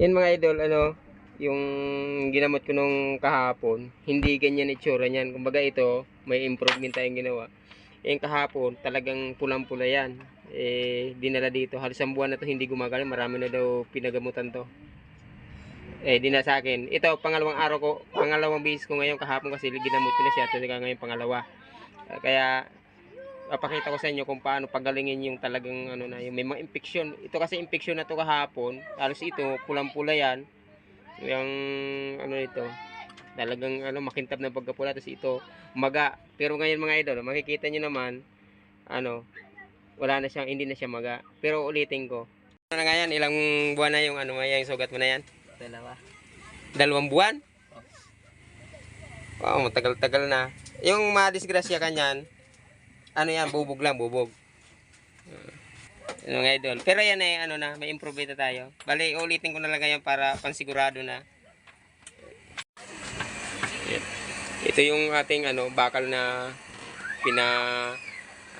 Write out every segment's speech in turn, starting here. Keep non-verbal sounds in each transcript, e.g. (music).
Yan mga idol, ano, yung ginamot ko nung kahapon, hindi ganyan itsura niyan. Kumbaga ito, may improvement tayong ginawa. Yung kahapon, talagang pulang-pula yan. Eh, dinala dito. Halos isang buwan na to hindi gumagaling. Marami na daw pinagamutan to. Eh, di na sa akin. Ito, pangalawang araw ko, pangalawang bihis ko ngayon kahapon kasi ginamot ko na siya. Ito ngayon pangalawa. Kaya, papakita ko sa inyo kung paano pagalingin yung talagang ano na yung may mga infection. Ito kasi infection na to kahapon. Halos ito pulang-pula yan. Yung ano ito. Talagang ano makintab na pagkapula tapos ito maga. Pero ngayon mga idol, makikita niyo naman ano wala na siyang hindi na siya maga. Pero ulitin ko. Ano na nga yan, ilang buwan na yung ano yung sugat mo na yan? Dalawa. Dalawang buwan? Wow, matagal-tagal na. Yung madisgrasya kanyan, ano yan, bubog lang, bubog. Uh, ano nga idol. Pero yan eh, ano na, may improve na tayo. Bali, ulitin ko na lang ngayon para pansigurado na. Yan. Ito yung ating ano, bakal na pina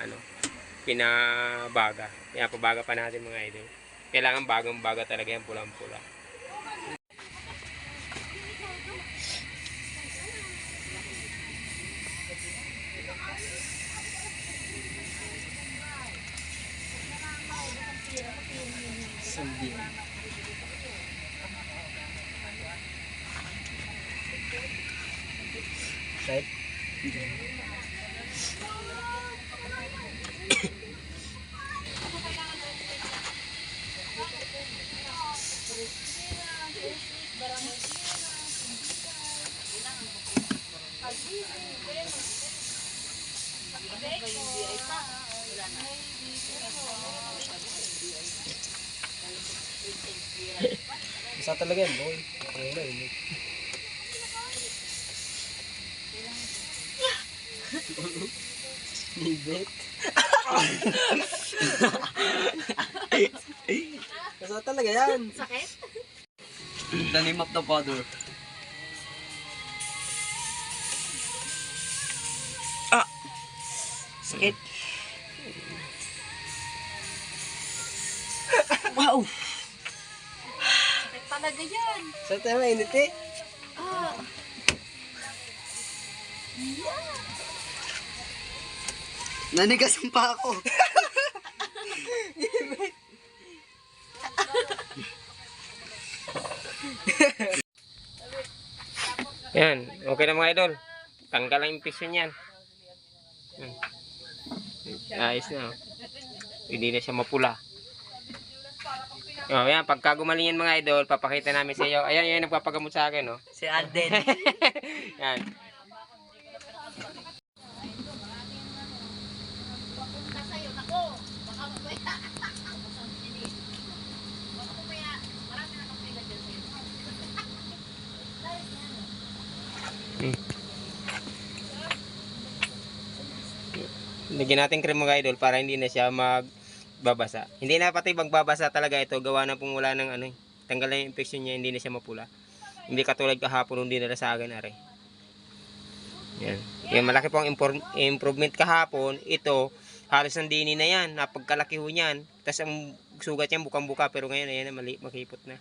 ano, pinabaga. Kaya pabaga pa natin mga idol. Kailangan bagang baga talaga yan pulang-pula. Sumbi. Right? Isa talaga yan, boy. Ano na yun? (laughs) Nibet. Isa talaga yan. Sakit? The name of the father. Ah! Sakit. wow! Talaga yan. Sa tayo mainit eh. Ah. Nanigas pa ako. Yan, okay na mga idol. Tanggal ang yan. Yan. Ayos na. oh. Hindi na siya mapula. Oh, yan, pagka gumaling yan mga idol, papakita namin sa iyo. Ayan, yan nagpapagamot sa akin, oh. Si Alden. yan. Sa'yo, ako. Baka mamaya. Hindi. Baka mamaya, marami na kang pila dyan sa'yo. Lagyan natin cream mga idol para hindi na siya magbabasa. Hindi na pati magbabasa talaga ito. Gawa na pong wala ng ano eh. Tanggal na yung infection niya, hindi na siya mapula. Hindi katulad kahapon nung dinala sa akin. Yan. Yan, malaki po ang impor- improvement kahapon. Ito, halos nandini na yan. Napagkalaki ho niyan. Tapos ang sugat niyan bukang-buka pero ngayon ayan na mali, makipot na.